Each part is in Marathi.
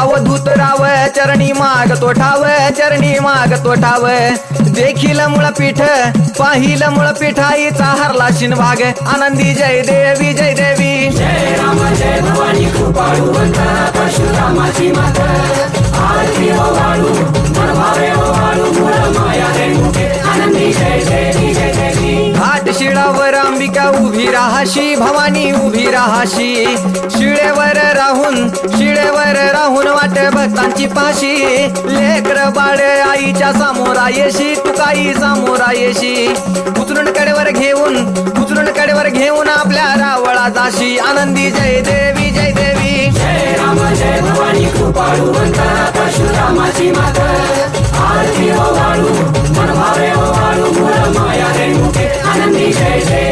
अवधूत राव चरणी माग तो ठाव चरणी माग तो ठाव देखील मुळपीठ पाहिलं मुळपीठ आईचा हरला शिनभाग आनंदी जय देवी जय देवी जय जय भवानी परशुरामाची आरती वाळू वाळू मूळ माया आनंदी जय देवी जय देवी. घाट शिळावर अंबिका उभी राहाशी भवानी उभी राहाशी. शिळेवर राहून शिळेवर राहून वाट भक्तांची पाशी. लेकर बाळ आईच्या समोरा येशी तुकाई समोरा येशी उचलून कडेवर घेऊन उचलून कडेवर घेऊन आपल्या रावळा जाशी. आनंदी जय देवी जय देवी. जय राम जय भवानी कृपाळूवंत परशुरामाची मात. आरती ओ वाळू मन ओ वाळू मूळ माया रेणुके. आनंदी जय जय.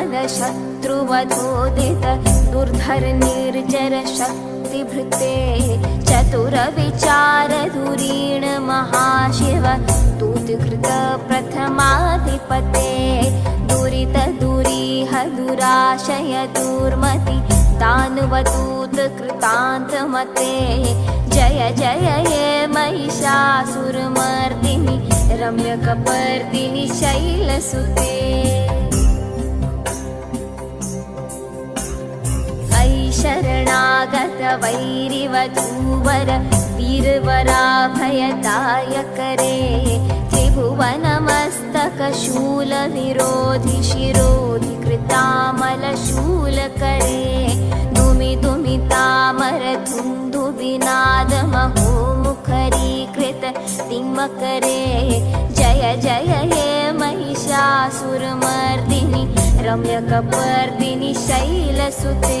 शत्रुवधोदित दुर्धर निर्जर शक्तिभृते चतुरविचार धुरीण महाशिव दूतकृत प्रथमाधिपते दुरित दुरीह दुराशय दुर्मति दानवदूत कृतान्तमते जय जय हे महिषासुरमर्दिनि रम्यकपर्दिनि शैलसुते वैरिवधूवर वीरवराभयदायकरे त्रिभुवनमस्तकशूलविरोधि शिरोधि कृतामलशूलकरे दुमि दुमि तामर धुन्धुविनाद महो मुखरीकृत तिम्मकरे जय जय हे महिषासुरमर्दिनि रम्यकपर्दिनि शैलसुते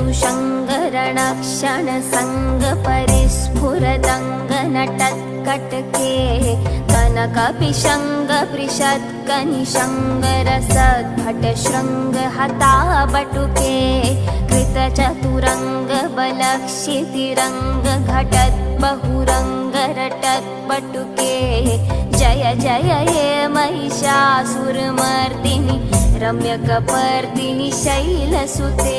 ुषङ्गक्षणसङ्ग परिस्फुरदङ्ग नटक बटुके कृतचतुरङ्गलक्षितिरङ्गटत् बहुरङ्ग बटुके जय जय हे महिषासुरमर्दिनि रम्यकपर्दिनि शैलसुते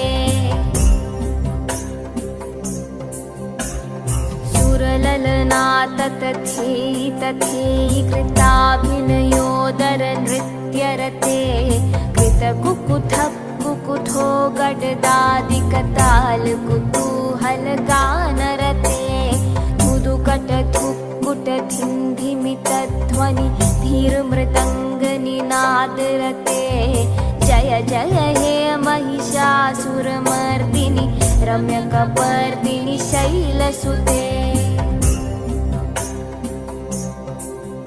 सुरललना तथेयि तथेयि कृताभिनयोदरनृत्यरते कृतकुकुथप् कुकुथो गडदादिकतालकुतूहलगानरते मृदुकटथुक्कुटथि ध्वनि धीर जय जय हे महिषासुरमर्दिनि रम्यकपर्दिनि शैलसुते।